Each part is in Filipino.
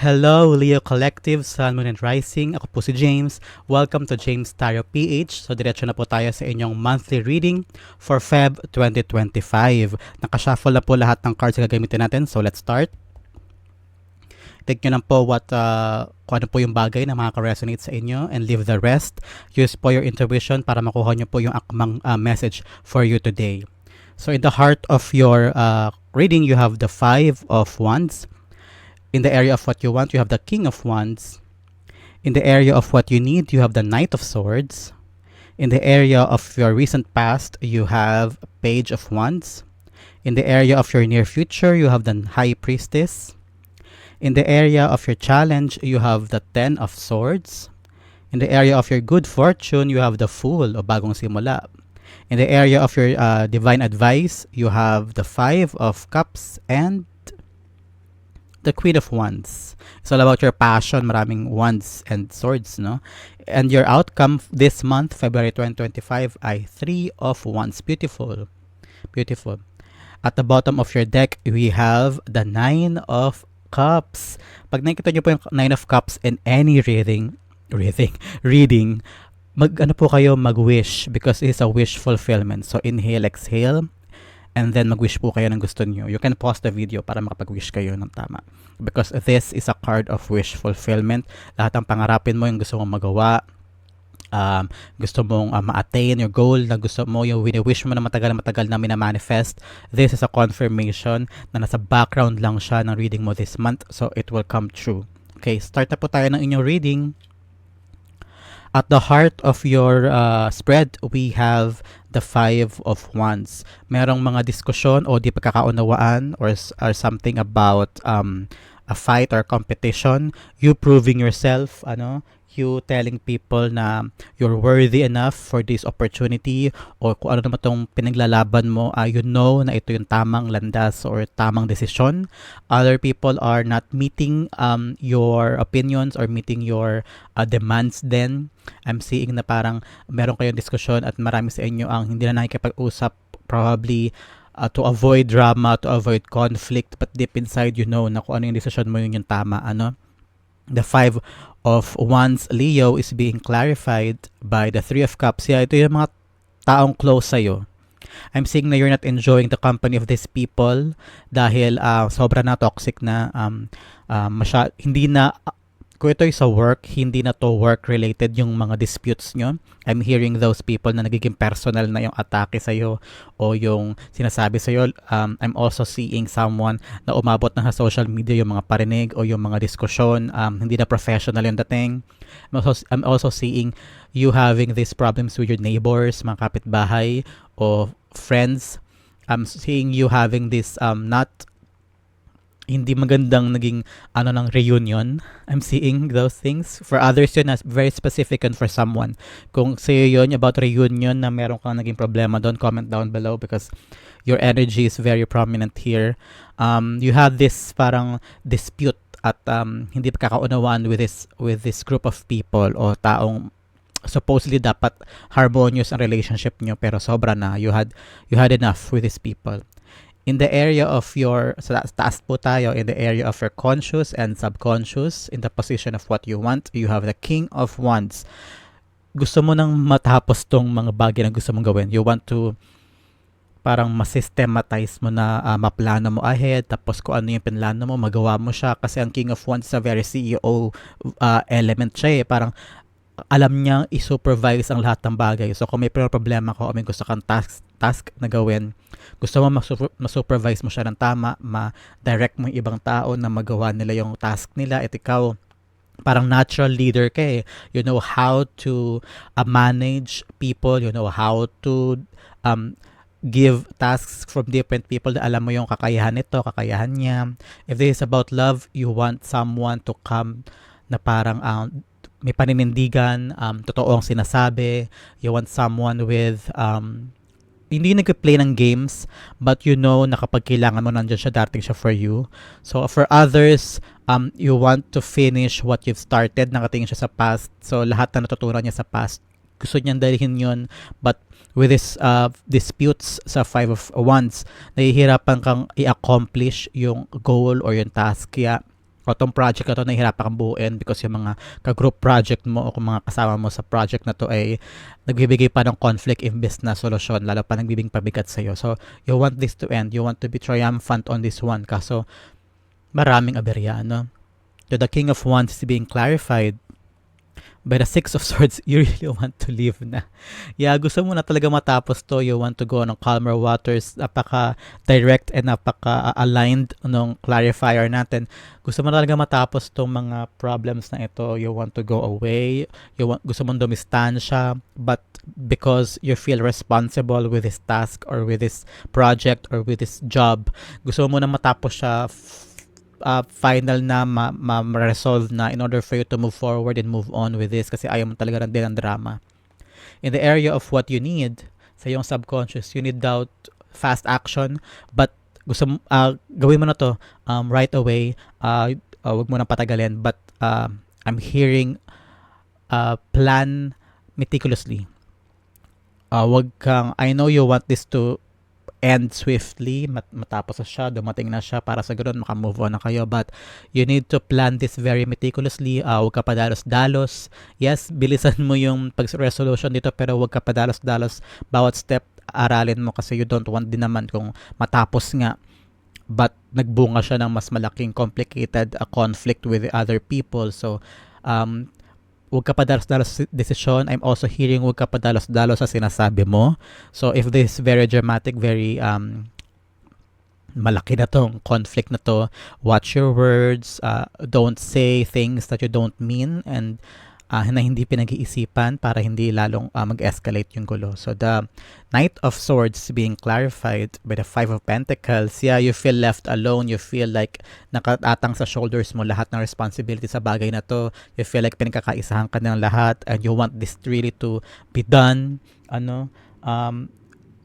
Hello, Leo Collective, Sun, Moon, and Rising. Ako po si James. Welcome to James Tarot PH. So, diretso na po tayo sa inyong monthly reading for Feb 2025. Nakashuffle na po lahat ng cards na gagamitin natin. So, let's start. Take nyo lang po what, uh, kung ano po yung bagay na makaka-resonate sa inyo and leave the rest. Use po your intuition para makuha nyo po yung akmang uh, message for you today. So, in the heart of your uh, reading, you have the Five of Wands. In the area of what you want, you have the King of Wands. In the area of what you need, you have the Knight of Swords. In the area of your recent past, you have Page of Wands. In the area of your near future, you have the High Priestess. In the area of your challenge, you have the Ten of Swords. In the area of your good fortune, you have the Fool o Bagong Simula. In the area of your uh, divine advice, you have the Five of Cups and the Queen of Wands. It's all about your passion, maraming wands and swords, no? And your outcome this month, February 2025, ay Three of Wands. Beautiful. Beautiful. At the bottom of your deck, we have the Nine of Cups. Pag nakikita nyo po yung Nine of Cups in any reading, reading, reading, mag ano po kayo mag-wish because it's a wish fulfillment. So inhale, exhale, and then mag-wish po kayo ng gusto niyo. You can pause the video para makapag-wish kayo ng tama. Because this is a card of wish fulfillment. Lahat ng pangarapin mo yung gusto mong magawa, um, gusto mong uh, ma-attain your goal na gusto mo, yung wini-wish mo na matagal na matagal na minamanifest, this is a confirmation na nasa background lang siya ng reading mo this month. So, it will come true. Okay, start na po tayo ng inyong reading. At the heart of your uh, spread, we have the Five of Wands. Merong mga diskusyon o di pagkakaunawaan or, or something about um, a fight or competition. You proving yourself, ano, you telling people na you're worthy enough for this opportunity or kung ano naman itong pinaglalaban mo, uh, you know na ito yung tamang landas or tamang desisyon. Other people are not meeting um, your opinions or meeting your uh, demands then. I'm seeing na parang meron kayong diskusyon at marami sa inyo ang hindi na nakikipag-usap probably uh, to avoid drama, to avoid conflict, but deep inside you know na kung ano yung decision mo yun yung tama, ano? The five of Wands Leo is being clarified by the Three of Cups. Yeah, ito yung mga taong close sa'yo. I'm seeing na you're not enjoying the company of these people dahil uh, sobra na toxic na um, uh, masya, hindi na kung ito sa work, hindi na to work related yung mga disputes nyo. I'm hearing those people na nagiging personal na yung atake sa'yo o yung sinasabi sa'yo. Um, I'm also seeing someone na umabot na sa social media yung mga parinig o yung mga diskusyon. Um, hindi na professional yung dating. I'm also, I'm also seeing you having these problems with your neighbors, mga kapitbahay o friends. I'm seeing you having this um, not hindi magandang naging ano ng reunion. I'm seeing those things. For others yun, very specific and for someone. Kung sa'yo yun about reunion na meron kang naging problema doon, comment down below because your energy is very prominent here. Um, you have this parang dispute at um, hindi pagkakaunawaan with this with this group of people o taong supposedly dapat harmonious ang relationship nyo pero sobra na you had you had enough with these people in the area of your, sa taas po tayo, in the area of your conscious and subconscious, in the position of what you want, you have the King of Wands. Gusto mo nang matapos tong mga bagay na gusto mong gawin. You want to parang masystematize mo na uh, maplano mo ahead tapos kung ano yung pinlano mo magawa mo siya kasi ang King of Wands is a very CEO uh, element siya eh parang alam niya i-supervise ang lahat ng bagay. So kung may problema ko o may gusto kang task, task na gawin, gusto mo ma-supervise mo siya ng tama, ma-direct mo yung ibang tao na magawa nila yung task nila. At ikaw parang natural leader ka eh. You know how to uh, manage people, you know how to um, give tasks from different people. Na alam mo yung kakayahan nito, kakayahan niya. If this is about love, you want someone to come na parang um, may paninindigan, um, totoo ang sinasabi, you want someone with um, hindi nag-play ng games but you know na kapag kailangan mo nandiyan siya dating siya for you. So for others um you want to finish what you've started nakatingin siya sa past. So lahat na natutunan niya sa past. Gusto niyang dalhin yun but with this uh, disputes sa five of wands nahihirapan kang i-accomplish yung goal or yung task. Kaya o tong project na to nahihirapan kang buuin because yung mga ka-group project mo o kung mga kasama mo sa project na to ay nagbibigay pa ng conflict imbes na solusyon lalo pa nagbibigay pabigat sa iyo. So you want this to end, you want to be triumphant on this one kaso maraming aberya no. To the King of Wands is being clarified by the Six of Swords, you really want to leave na. Yeah, gusto mo na talaga matapos to. You want to go on calmer waters. Napaka-direct and napaka-aligned nung clarifier natin. Gusto mo na talaga matapos tong mga problems na ito. You want to go away. You want, gusto mo dumistansya. But because you feel responsible with this task or with this project or with this job, gusto mo na matapos siya uh, final na ma- ma- ma-resolve na in order for you to move forward and move on with this kasi ayaw mo talaga din ng drama. In the area of what you need sa iyong subconscious, you need doubt, fast action, but gusto uh, gawin mo na to um, right away, uh, uh, wag mo nang patagalin, but uh, I'm hearing uh, plan meticulously. Uh, wag kang, I know you want this to end swiftly, mat- matapos na siya, dumating na siya para sa ganoon makamove on na kayo. But you need to plan this very meticulously. Uh, huwag ka pa dalos-dalos. Yes, bilisan mo yung pag-resolution dito pero huwag ka pa dalos-dalos. Bawat step, aralin mo kasi you don't want din naman kung matapos nga but nagbunga siya ng mas malaking complicated uh, conflict with the other people. So, um, huwag ka pa dalos-dalos sa desisyon. I'm also hearing huwag ka pa dalos-dalos sa sinasabi mo. So if this very dramatic, very um, malaki na tong conflict na to, watch your words, uh, don't say things that you don't mean and uh, na hindi pinag-iisipan para hindi lalong uh, mag-escalate yung gulo. So the Knight of Swords being clarified by the Five of Pentacles, yeah, you feel left alone. You feel like nakatatang sa shoulders mo lahat ng responsibility sa bagay na to. You feel like pinagkakaisahan ka ng lahat and you want this really to be done. Ano, um,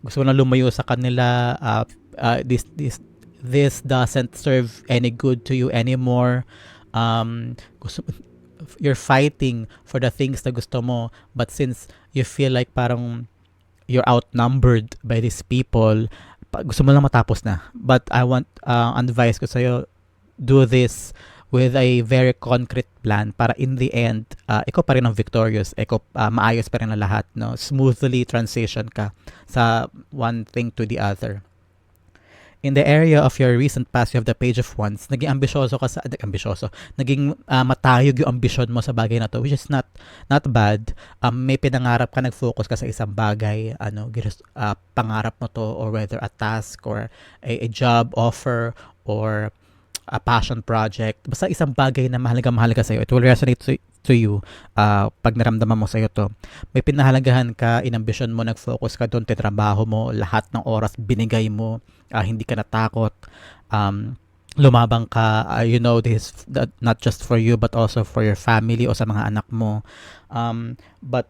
gusto mo na lumayo sa kanila. Uh, uh, this, this, this doesn't serve any good to you anymore. Um, gusto, you're fighting for the things na gusto mo but since you feel like parang you're outnumbered by these people gusto mo lang matapos na. But I want uh, advice ko sa'yo do this with a very concrete plan para in the end uh, ikaw pa rin ang victorious ikaw uh, maayos pa rin ang lahat no? Smoothly transition ka sa one thing to the other in the area of your recent past, you have the page of wands. Naging ambisyoso ka sa, ambisyoso, naging uh, matayog yung ambisyon mo sa bagay na to, which is not, not bad. Um, may pinangarap ka, nag-focus ka sa isang bagay, ano, uh, pangarap mo to, or whether a task, or a, a job offer, or a passion project. Basta isang bagay na mahalaga mahalaga sa iyo. It will resonate to, to you uh, pag naramdaman mo sa iyo to. May pinahalagahan ka, inambisyon mo, nag-focus ka doon, titrabaho mo, lahat ng oras binigay mo, uh, hindi ka natakot, um, lumabang ka, uh, you know this that not just for you but also for your family o sa mga anak mo. Um, but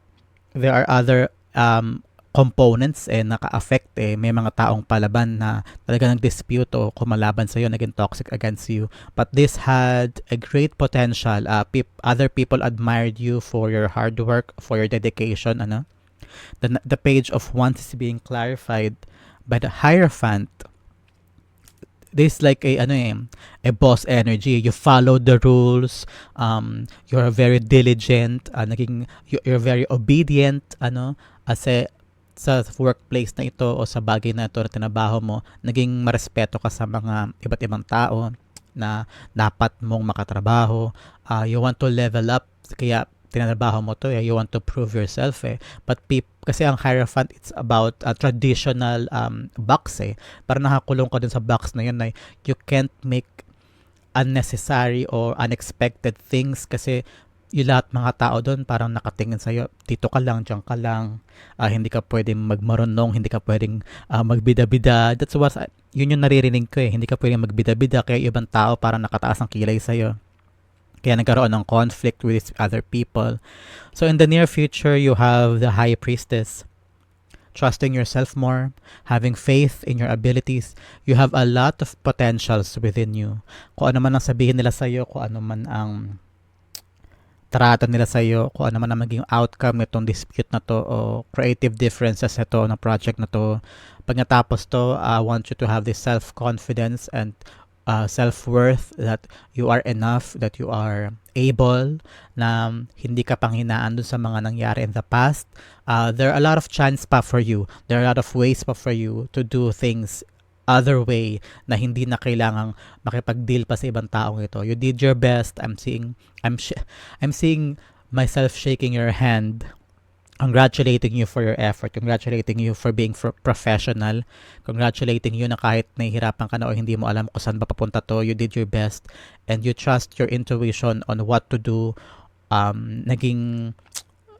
there are other um, components eh naka-affect eh may mga taong palaban na talaga nag-dispute o kumalaban sa iyo naging toxic against you. But this had a great potential. Uh, peop- other people admired you for your hard work for your dedication ano? The the page of wands is being clarified by the hierophant this like a ano eh, a boss energy. You follow the rules. Um you're very diligent. Uh, naging you're very obedient ano? As a sa workplace na ito o sa bagay na ito na tinabaho mo, naging marespeto ka sa mga iba't ibang tao na dapat mong makatrabaho. Uh, you want to level up, kaya tinatrabaho mo to, eh, you want to prove yourself eh. But peop, kasi ang Hierophant, it's about a traditional um, box eh. Para nakakulong ka dun sa box na yun na you can't make unnecessary or unexpected things kasi yung lahat mga tao doon parang nakatingin sa'yo, dito ka lang, diyan ka lang, uh, hindi ka pwedeng magmarunong, hindi ka pwedeng uh, magbida-bida. That's what, yun yung naririnig ko eh, hindi ka pwedeng magbida-bida, kaya ibang tao parang nakataas ang kilay sa'yo. Kaya nagkaroon ng conflict with other people. So in the near future, you have the High Priestess, trusting yourself more, having faith in your abilities. You have a lot of potentials within you. Kung ano man ang sabihin nila sa'yo, kung ano man ang trato nila sa iyo kung ano man ang maging outcome nitong dispute na to o creative differences nito na project na to. Pag natapos to, I want you to have this self-confidence and uh, self-worth, that you are enough, that you are able, na hindi ka panghinaan dun sa mga nangyari in the past. Uh, there are a lot of chance pa for you. There are a lot of ways pa for you to do things other way na hindi na kailangang makipag-deal pa sa ibang taong ito. You did your best. I'm seeing I'm sh- I'm seeing myself shaking your hand congratulating you for your effort, congratulating you for being for professional, congratulating you na kahit nahihirapan ka na o hindi mo alam kung saan ba to, you did your best and you trust your intuition on what to do. Um, naging,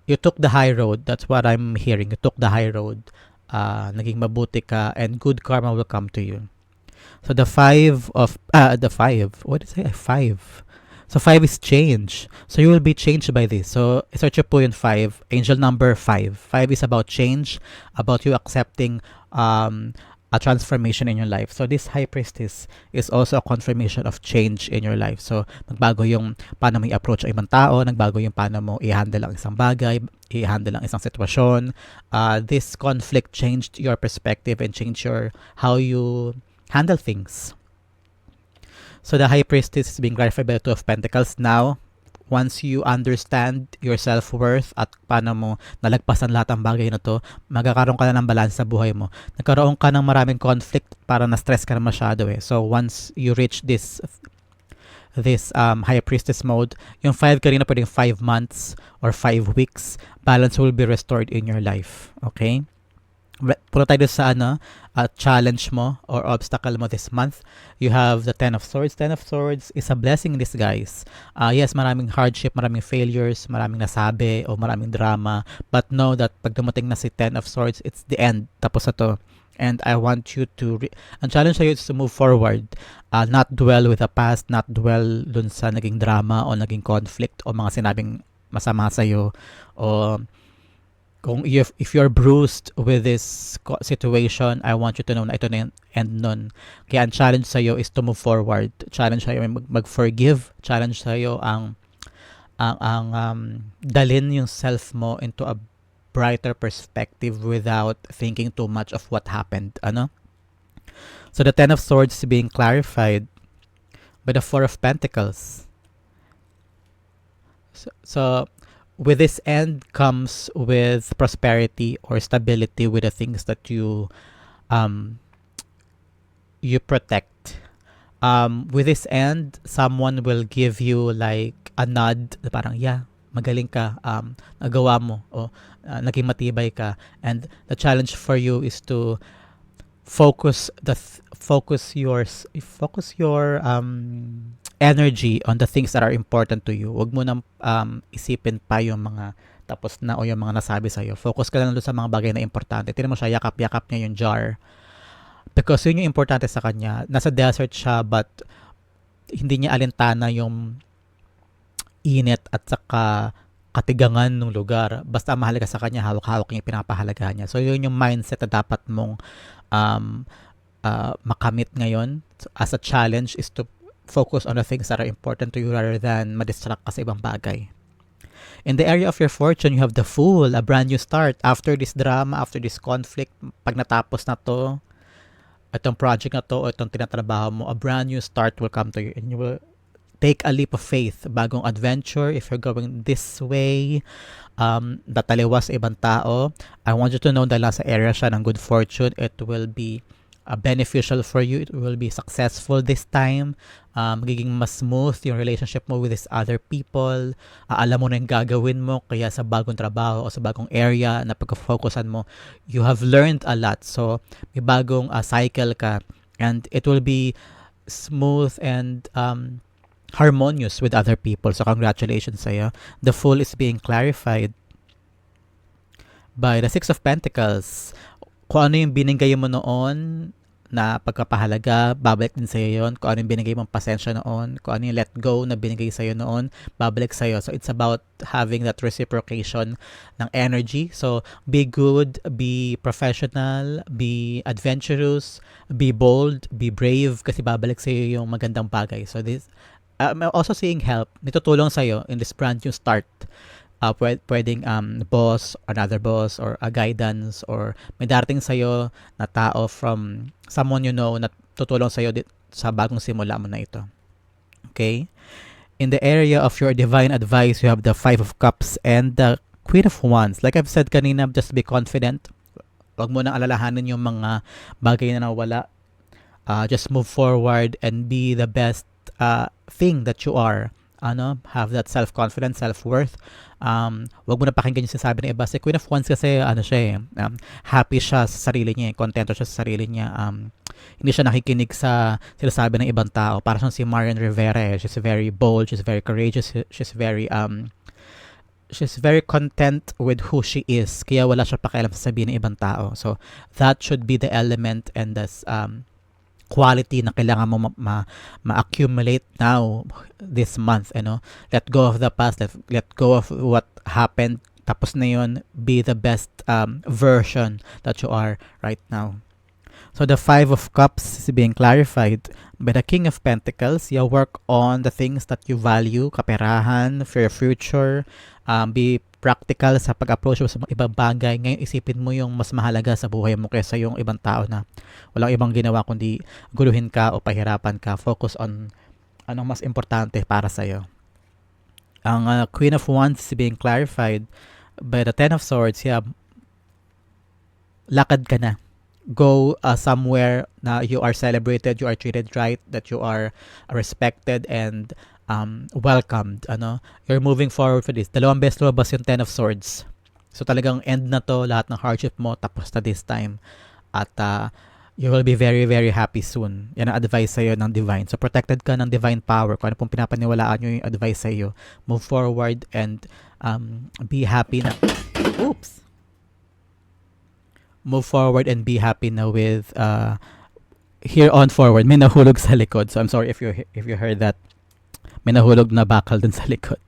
you took the high road. That's what I'm hearing. You took the high road. Uh, naging mabuti ka and good karma will come to you. So the five of, uh, the five, what did I say? Five So 5 is change. So you will be changed by this. So search po yung 5, angel number 5. 5 is about change, about you accepting um, a transformation in your life. So this high priestess is also a confirmation of change in your life. So nagbago yung paano mo i-approach ang ibang tao, nagbago yung paano mo i-handle ang isang bagay, i-handle ang isang sitwasyon. Uh, this conflict changed your perspective and changed your how you handle things. So the high priestess is being clarified by the two of pentacles. Now, once you understand your self-worth at paano mo nalagpasan lahat ng bagay na to, magkakaroon ka na ng balance sa buhay mo. Nagkaroon ka ng maraming conflict para na-stress ka na masyado eh. So once you reach this this um, high priestess mode, yung 5 kanina pwedeng 5 months or 5 weeks, balance will be restored in your life. Okay? Punta tayo sa ano, uh, challenge mo or obstacle mo this month. You have the Ten of Swords. Ten of Swords is a blessing in disguise. Uh, yes, maraming hardship, maraming failures, maraming nasabi o maraming drama. But know that pag dumating na si Ten of Swords, it's the end. Tapos na to. And I want you to, re- ang challenge sa'yo is to move forward. Uh, not dwell with the past, not dwell dun sa naging drama o naging conflict o mga sinabing masama sa'yo o kung if, if you're bruised with this situation, I want you to know na ito na yung end nun. Kaya ang challenge sa'yo is to move forward. Challenge sa'yo mag, mag-forgive. Challenge sa'yo ang ang, ang um, dalin yung self mo into a brighter perspective without thinking too much of what happened. Ano? So the Ten of Swords being clarified by the Four of Pentacles. So, so with this end comes with prosperity or stability with the things that you um you protect. Um with this end someone will give you like a nod parang yeah magaling ka. Um nagawa mo. O uh, naging matibay ka. And the challenge for you is to focus the th- focus your focus your um energy on the things that are important to you. Huwag mo nang um, isipin pa yung mga tapos na o yung mga nasabi sa'yo. Focus ka lang doon sa mga bagay na importante. Tinan mo siya, yakap-yakap niya yung jar. Because yun yung importante sa kanya. Nasa desert siya but hindi niya alintana yung init at saka katigangan ng lugar. Basta mahalaga sa kanya, hawak-hawak yung pinapahalagahan niya. So yun yung mindset na dapat mong um, uh, makamit ngayon so, as a challenge is to focus on the things that are important to you rather than madistract ka sa ibang bagay. In the area of your fortune, you have the Fool, a brand new start. After this drama, after this conflict, pag natapos na to, itong project na to, itong tinatrabaho mo, a brand new start will come to you and you will take a leap of faith, bagong adventure, if you're going this way, um, dataliwas ibang tao, I want you to know dahil sa area siya ng good fortune, it will be uh, beneficial for you. It will be successful this time. Um, magiging mas smooth yung relationship mo with these other people. Uh, alam mo na yung gagawin mo. Kaya sa bagong trabaho o sa bagong area na pagka-focusan mo, you have learned a lot. So, may bagong uh, cycle ka. And it will be smooth and um, harmonious with other people. So, congratulations sa'yo. The Fool is being clarified by the Six of Pentacles kung ano yung binigay mo noon na pagkapahalaga, babalik din sa'yo yon Kung ano yung binigay mong pasensya noon, kung ano yung let go na binigay sa'yo noon, babalik sa'yo. So, it's about having that reciprocation ng energy. So, be good, be professional, be adventurous, be bold, be brave, kasi babalik sa'yo yung magandang bagay. So, this, I'm also seeing help. Nitutulong sa'yo in this brand new start uh, pwedeng um, boss, another boss, or a guidance, or may darating sa'yo na tao from someone you know na tutulong sa'yo sa bagong simula mo na ito. Okay? In the area of your divine advice, you have the Five of Cups and the Queen of Wands. Like I've said kanina, just be confident. Huwag mo nang alalahanin yung mga bagay na nawala. Uh, just move forward and be the best uh, thing that you are. Ano, have that self-confidence, self-worth. Um, wag mo na pakinggan yung sinasabi ng iba. Si Queen of Wands kasi, ano siya eh, um, happy siya sa sarili niya, eh, contento siya sa sarili niya. Um, hindi siya nakikinig sa sinasabi ng ibang tao. Para siyang si Marian Rivera eh. She's very bold, she's very courageous, she's very, um, she's very content with who she is. Kaya wala siya pakialam sa sabihin ng ibang tao. So, that should be the element and the um, quality na kailangan mo ma- ma- ma-accumulate now this month ano? Let go of the past let, let go of what happened. Tapos na yun be the best um, version that you are right now. So the five of cups is being clarified by the king of pentacles. You work on the things that you value kaperahan for your future um, be practical sa pag-approach mo sa mga ibang bagay. Ngayon isipin mo yung mas mahalaga sa buhay mo kaysa yung ibang tao na walang ibang ginawa kundi guluhin ka o pahirapan ka. Focus on anong mas importante para sa iyo. Ang uh, Queen of Wands is being clarified by the Ten of Swords. Yeah, lakad ka na. Go uh, somewhere na you are celebrated, you are treated right, that you are respected and um, welcomed. Ano, you're moving forward for this. Dalawang beses lumabas yung Ten of Swords. So talagang end na to, lahat ng hardship mo, tapos na this time. At uh, you will be very, very happy soon. Yan ang advice sa'yo ng divine. So protected ka ng divine power. Kung ano pong pinapaniwalaan nyo yung advice sa'yo, move forward and um, be happy na. Oops! Move forward and be happy na with uh, here on forward. May nahulog sa likod. So I'm sorry if you if you heard that may nahulog na bakal dun sa likod.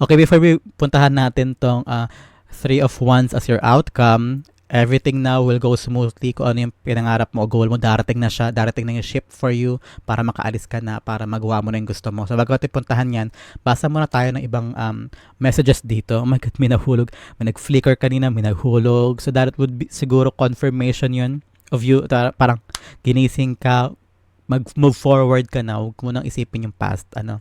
Okay, before we puntahan natin tong uh, three of wands as your outcome, everything now will go smoothly. Kung ano yung pinangarap mo o goal mo, darating na siya, darating na yung ship for you para makaalis ka na, para magawa mo na yung gusto mo. So, bago natin puntahan yan, basa muna tayo ng ibang um, messages dito. Oh my God, may nahulog. May nag-flicker kanina, may naghulog. So, that would be siguro confirmation yun of you. Parang ginising ka, mag-move forward ka na, huwag mo nang isipin yung past. Ano,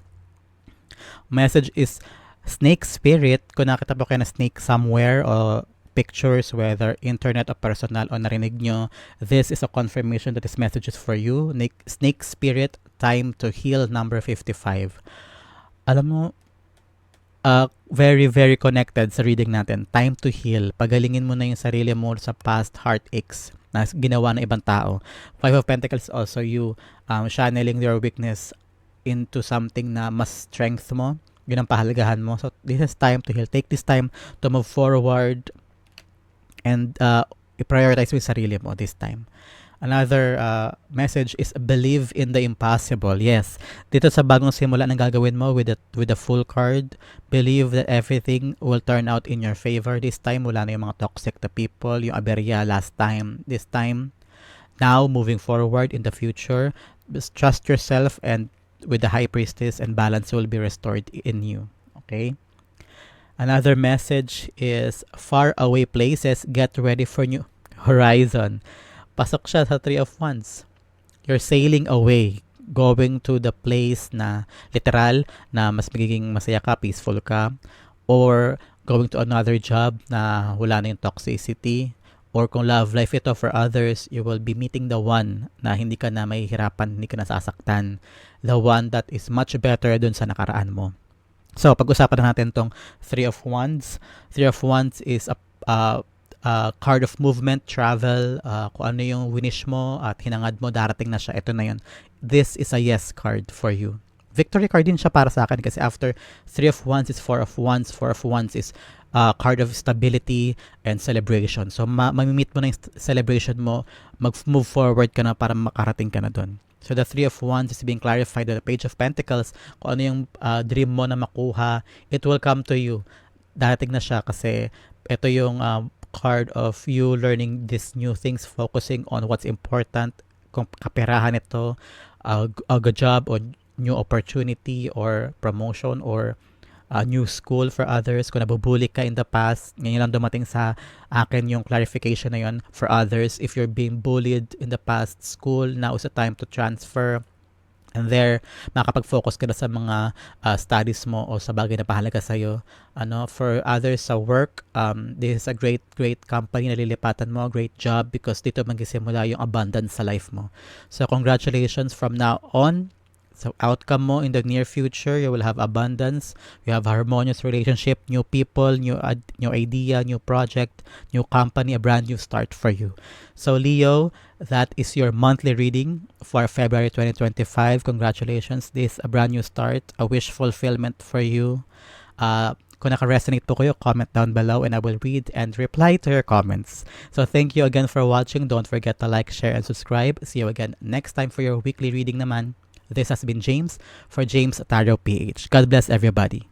message is snake spirit. Kung nakita po kayo na snake somewhere o pictures, whether internet or personal o narinig nyo, this is a confirmation that this message is for you. Snake spirit, time to heal, number 55. Alam mo, uh, very, very connected sa reading natin. Time to heal. Pagalingin mo na yung sarili mo sa past heartaches na ginawa ng ibang tao. Five of Pentacles also you um, channeling your weakness into something na mas strength mo, yun ang pahalagahan mo. So, this is time to heal. Take this time to move forward and uh, i-prioritize mo yung sarili mo this time. Another uh, message is believe in the impossible. Yes. Dito sa bagong simula ng gagawin mo with the, with the full card, believe that everything will turn out in your favor. This time, wala na yung mga toxic na people, yung aberya last time. This time, now, moving forward in the future, just trust yourself and with the high priestess and balance will be restored in you. Okay? Another message is far away places, get ready for new horizon. Pasok siya sa Three of Wands. You're sailing away, going to the place na literal na mas magiging masaya ka, peaceful ka, or going to another job na wala na yung toxicity, or kung love life ito for others, you will be meeting the one na hindi ka na mahihirapan, hindi ka nasasaktan. The one that is much better dun sa nakaraan mo. So, pag-usapan na natin tong Three of Wands. Three of Wands is a, uh, uh, card of movement, travel, uh, kung ano yung winish mo at hinangad mo, darating na siya. Ito na yun. This is a yes card for you. Victory card din siya para sa akin kasi after Three of Wands is Four of Wands. Four of Wands is uh, card of stability and celebration. So, ma- mamimit mo na yung celebration mo, mag-move forward ka na para makarating ka na doon. So, the Three of Wands is being clarified on the Page of Pentacles. Kung ano yung uh, dream mo na makuha, it will come to you. Darating na siya kasi ito yung uh, card of you learning these new things, focusing on what's important, kung kaperahan ito, uh, a good job or new opportunity or promotion or uh, new school for others. Kung nabubuli ka in the past, ngayon lang dumating sa akin yung clarification na yun for others. If you're being bullied in the past school, now is the time to transfer And there, makakapag-focus ka na sa mga uh, studies mo o sa bagay na pahalaga sa'yo. Ano, for others sa work, um, this is a great, great company na lilipatan mo, great job because dito magsisimula yung abundance sa life mo. So, congratulations from now on. So, outcome mo in the near future, you will have abundance, you have harmonious relationship, new people, new, ad- new idea, new project, new company, a brand new start for you. So, Leo, that is your monthly reading for February 2025. Congratulations. This is a brand new start, a wish fulfillment for you. Uh, kung naka-resonate po kayo, comment down below and I will read and reply to your comments. So thank you again for watching. Don't forget to like, share, and subscribe. See you again next time for your weekly reading naman. This has been James for James Tarot PH. God bless everybody.